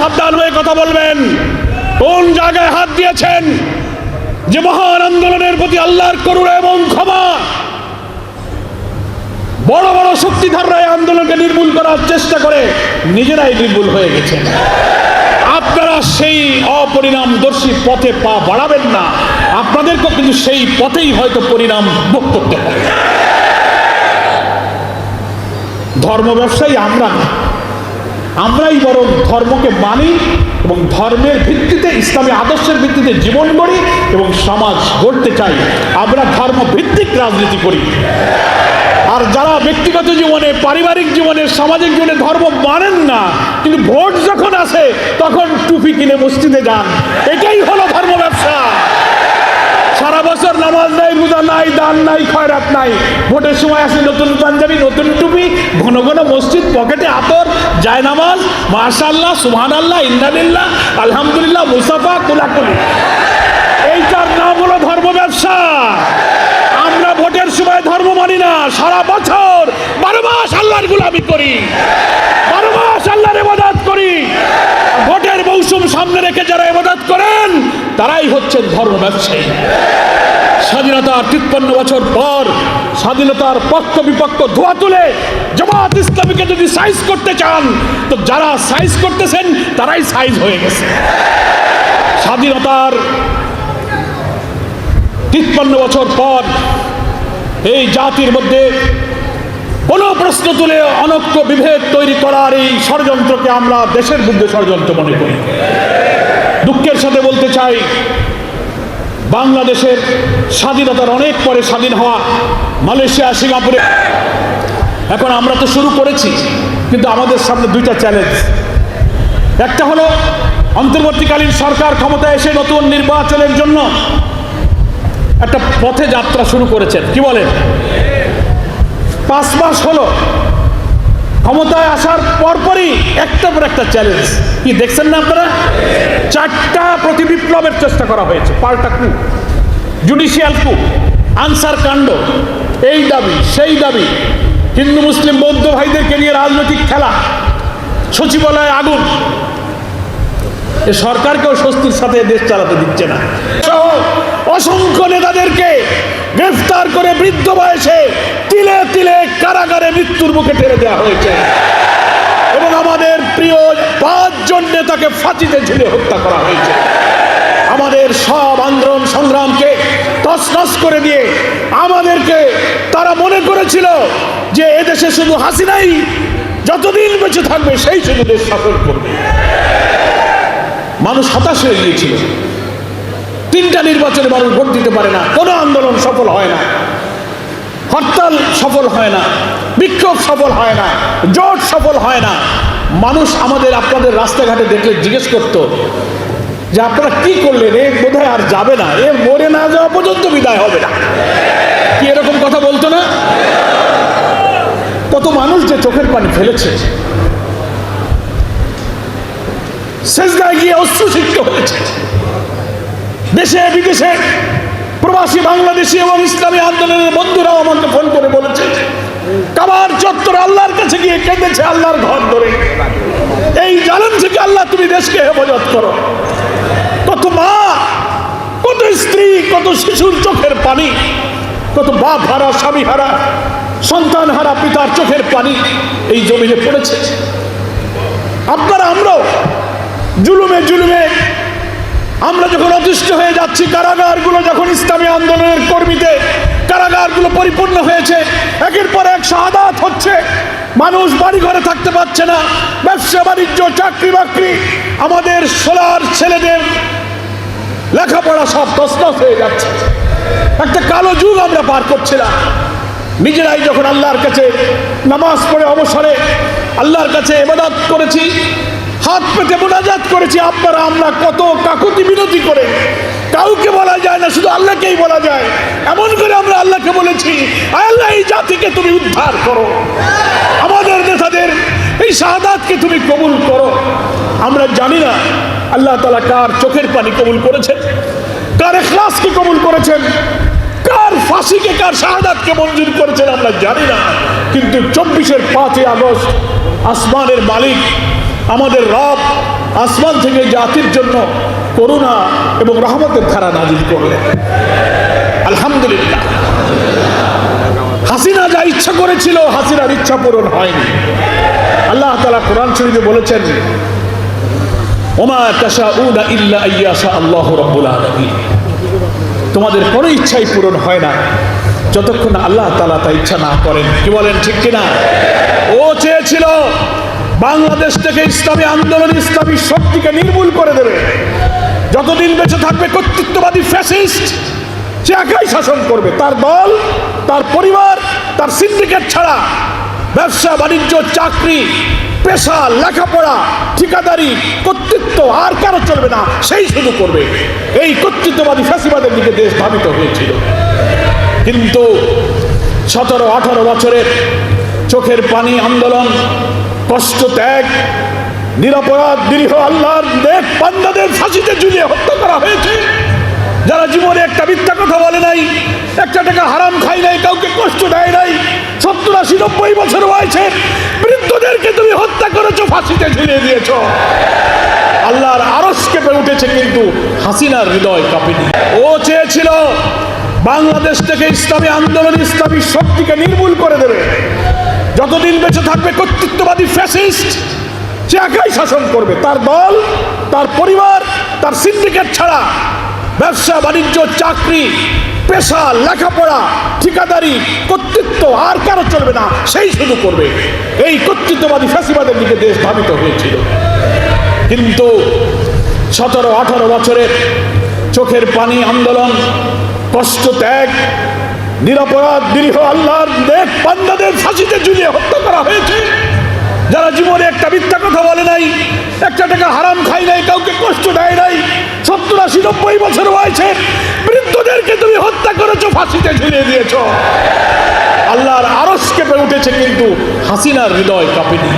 সাবধান হয়ে কথা বলবেন। কোন জায়গায় হাত দিয়েছেন? যে মহান আন্দোলনের প্রতি আল্লাহর করুণা এবং ক্ষমা। বড় বড় শক্তিধররা এই আন্দোলনকে নির্মূল করার চেষ্টা করে, নিজেরাই নির্মূল হয়ে গেছে আপনারা সেই অপরিণামদর্শী পথে পা বাড়াবেন না। আপনাদেরকেও কিন্তু সেই পথেই হয়তো পরিণাম ভোগ করতে হবে। ধর্ম ব্যবসায়ী আমরা। আমরাই বরং ধর্মকে মানি এবং ধর্মের ভিত্তিতে ইসলামী আদর্শের ভিত্তিতে জীবন গড়ি এবং সমাজ গড়তে চাই। আমরা ধর্ম ভিত্তিক রাজনীতি করি। আর যারা ব্যক্তিগত জীবনে, পারিবারিক জীবনে, সামাজিক জীবনে ধর্ম মানেন না, কিন্তু ভোট যখন আসে, তখন টুপি কিনে মসজিদে যান। এটাই হলো সারা বছর নামাজ নাই, রোজা নাই, দান নাই, খয়রাত নাই। ভোটের সময় আসে নতুন পাঞ্জাবি, নতুন টুপি, ঘন ঘন মসজিদ, পকেটে আতর যায় নামাজ মাশাল্লাহ সুহান আল্লাহ ইন্দানিল্লাহ আলহামদুলিল্লাহ মুসাফা কুলাকুলি। এইটার নাম হলো ধর্ম ব্যবসা। আমরা ভোটের সময় ধর্ম মানি না। সারা বছর বারো মাস আল্লাহর গুলামি করি। বারো মাস আল্লাহর ভোটের মৌসুম সামনে রেখে যারা ইবাদত করেন, তারাই হচ্ছেন ধর্ম ব্যবসায়ী। স্বাধীনতার তিপ্পান্ন বছর পর স্বাধীনতার পক্ষ বিপক্ষ ধোয়া তুলে জামাত ইসলামীকে যদি সাইজ করতে চান, তো যারা সাইজ করতেছেন, তারাই সাইজ হয়ে গেছে। স্বাধীনতার তিপ্পান্ন বছর পর এই জাতির মধ্যে কোনো প্রশ্ন তুলে অনক্য বিভেদ তৈরি করার এই ষড়যন্ত্রকে আমরা দেশের বুদ্ধে ষড়যন্ত্র মনে করি। দুঃখের সাথে বলতে চাই, বাংলাদেশের স্বাধীনতার অনেক পরে স্বাধীন হওয়া মালয়েশিয়া, সিঙ্গাপুরে। এখন আমরা তো শুরু করেছি, কিন্তু আমাদের সামনে দুইটা চ্যালেঞ্জ একটা হলো, অন্তর্বর্তীকালীন সরকার ক্ষমতায় এসে নতুন নির্বাচনের জন্য একটা পথে যাত্রা শুরু করেছেন। কি বলেন? পাঁচ মাস হলো। ক্ষমতায় আসার পরপরই একটা পর একটা চ্যালেঞ্জ কি দেখছেন না আপনারা? চারটা প্রতি বিপ্লবের চেষ্টা করা হয়েছে। পাল্টা কু জুডিশিয়াল কু আনসার কাণ্ড। এই দাবি, সেই দাবি। হিন্দু, মুসলিম, বৌদ্ধ ভাইদেরকে নিয়ে রাজনৈতিক খেলা, সচিবালয়ে আগুন। এ সরকারকেও স্বস্তির সাথে দেশ চালাতে দিচ্ছে না। অসংখ্য নেতাদেরকে গ্রেফতার করে বৃদ্ধ বয়সে তিলে তিলে কারাগারে মৃত্যুর মুখে ঠেলে দেওয়া হয়েছে। এবং আমাদের প্রিয় পাঁচজন নেতাকে ফাঁসিতে ঝুলে হত্যা করা হয়েছে। আমাদের সব আন্দোলন সংগ্রামকে তছনছ করে দিয়ে আমাদেরকে তারা মনে করেছিল যে এদেশে শুধু হাসিনাই যতদিন বেঁচে থাকবে সেই শুধু দেশ শাসন করবে। মানুষ হতাশ হয়ে গিয়েছিল। তিনটা নির্বাচনে মানুষ ভোট দিতে পারে না। কোনো আন্দোলন সফল হয় না। হরতাল সফল হয় না, বিক্ষোভ সফল হয় না, জোট সফল হয় না। মানুষ আমাদের আপনাদের রাস্তাঘাটে দেখলে জিজ্ঞেস করত যে আপনারা কি করলেন? এ বোধহয় আর যাবে না, এ মরে না যাওয়া পর্যন্ত বিদায় হবে না। কি এরকম কথা বলতো না? কত মানুষ যে চোখের পানি ফেলেছে। শেষদায় গিয়ে অশ্রুসিক্ত হয়েছে। দেশে, বিদেশে প্রবাসী বাংলাদেশি এবং ইসলামী আন্দোলনের আমাকে ফোন করে বলেছে কাবার আল্লাহর কাছে গিয়ে কেঁদেছে আল্লাহর ঘর ধরে। এই জালেম থেকে আল্লাহ তুমি দেশকে হেফাজত করো। কত মা, কত স্ত্রী, কত শিশুর চোখের পানি, কত বাপ হারা, স্বামী হারা, সন্তান হারা, পিতার চোখের পানি এই জমিনে পড়েছে। আপনারা আমরাও জুলুমে জুলুমে আমরা যখন অতিষ্ঠ হয়ে যাচ্ছি, কারাগারগুলো যখন ইসলামী আন্দোলনের কর্মীতে কারাগারগুলো পরিপূর্ণ হয়েছে। একের পর এক শাহাদাত হচ্ছে। মানুষ বাড়ি ঘরে থাকতে পারছে না। ব্যবসা, বাণিজ্য, চাকরি, বাকরি। আমাদের সোলার ছেলেদের লেখাপড়া সব তসনস হয়ে যাচ্ছে। একটা কালো যুগ আমরা পার করছিলাম। নিজেরাই যখন আল্লাহর কাছে নামাজ পড়ে অবসরে আল্লাহর কাছে এবাদত করেছি, হাত পেতে মোনাজাত করেছি, আপনারা, আমরা কত কাকুতি বিনতি করে যায় না, শুধু আল্লাহকেই বলা যায়। এমন করে আমরা আল্লাহকে বলেছি আল্লাহ, এই জাতিকে তুমি উদ্ধার করো। আমাদের নেতাদের এই শাহাদাতকে তুমি কবুল করো। আমরা জানি না আল্লাহ তালা কার চোখের পানি কবুল করেছেন, কার এখলাসকে কবুল করেছেন, কার ফাঁসিকে, কার শাহাদাতকে মঞ্জুর করেছেন, আমরা জানি না। কিন্তু চব্বিশের পাঁচই আগস্ট আসমানের মালিক, আমাদের রব আসমান থেকে জাতির জন্য করুণা এবং রহমতের ধারা নাজিল করলেন আলহামদুলিল্লাহ। হাসিনা যা ইচ্ছা করেছিল, হাসিনার ইচ্ছা পূরণ হয়নি। আল্লাহ তালা কোরআন শরীফে বলেছেন আল্লাহ তোমাদের কোনো ইচ্ছাই পূরণ হয় না, যতক্ষণ আল্লাহ তালা তা ইচ্ছা না করেন। কি বলেন, ঠিক কিনা? ও চেয়েছিল বাংলাদেশ থেকে ইসলামী আন্দোলন, ইসলামী শক্তিকে নির্মূল করে দেবে। যতদিন বেঁচে থাকবে কর্তৃত্ববাদী ফ্যাসিস্ট, সে একাই শাসন করবে। তার দল, তার পরিবার, তার সিন্ডিকেট ছাড়া ব্যবসা, বাণিজ্য, চাকরি, পেশা, লেখাপড়া, ঠিকাদারি, কর্তৃত্ব আর কারও চলবে না, সেই শুধু করবে। এই কর্তৃত্ববাদী ফ্যাসিবাদের দিকে দেশ ধাবিত হয়েছিল। কিন্তু সতেরো আঠারো বছরের চোখের পানি আন্দোলন, কষ্ট ত্যাগ নিরপরাধ, নিরীহ আল্লাহর দেখ পান্দাদের ফাঁসিতে ঝুলিয়ে হত্যা করা হয়েছে। যারা জীবনে একটা মিথ্যা কথা বলে নাই, একটা টাকা হারাম খাই নাই, কাউকে কষ্ট দেয় নাই, সত্তর আশি নব্বই বছর বয়সে বৃদ্ধদেরকে তুমি হত্যা করেছ, ফাঁসিতে ঝুলিয়ে দিয়েছ। আল্লাহর আরস কেঁপে উঠেছে কিন্তু হাসিনার হৃদয় কাঁপেনি। ও চেয়েছিল বাংলাদেশ থেকে ইসলামী আন্দোলন, ইসলামী শক্তিকে নির্মূল করে দেবে। যতদিন বেঁচে থাকবে কর্তৃত্ববাদী ফ্যাসিস্ট সে একাই শাসন করবে, তার দল, তার পরিবার, তার সিন্ডিকেট ছাড়া ব্যবসা, বাণিজ্য, চাকরি, পেশা, লেখাপড়া, ঠিকাদারি, কর্তৃত্ব আর কারও চলবে না, সেই শুধু করবে। এই কর্তৃত্ববাদী ফ্যাসিবাদের দিকে দেশ ধাবিত হয়েছিল। কিন্তু সতেরো, আঠারো বছরের চোখের পানি আন্দোলন, কষ্ট, ত্যাগ, নিরপরাধ নিরীহ আল্লাহর দেখ পান্দাদের ফাঁসিতে ঝুলিয়ে হত্যা করা হয়েছে। যারা জীবনে একটা মিথ্যা কথা বলে নাই, একটা টাকা হারাম খাই নাই, কাউকে কষ্ট দেয় নাই, সত্তর আশি, নব্বই বছর বয়সে বৃদ্ধদেরকে তুমি হত্যা করেছ, ফাঁসিতে ঝুলিয়ে দিয়েছ। আল্লাহর আরস কেঁপে উঠেছে কিন্তু হাসিনার হৃদয় কাঁপেনি।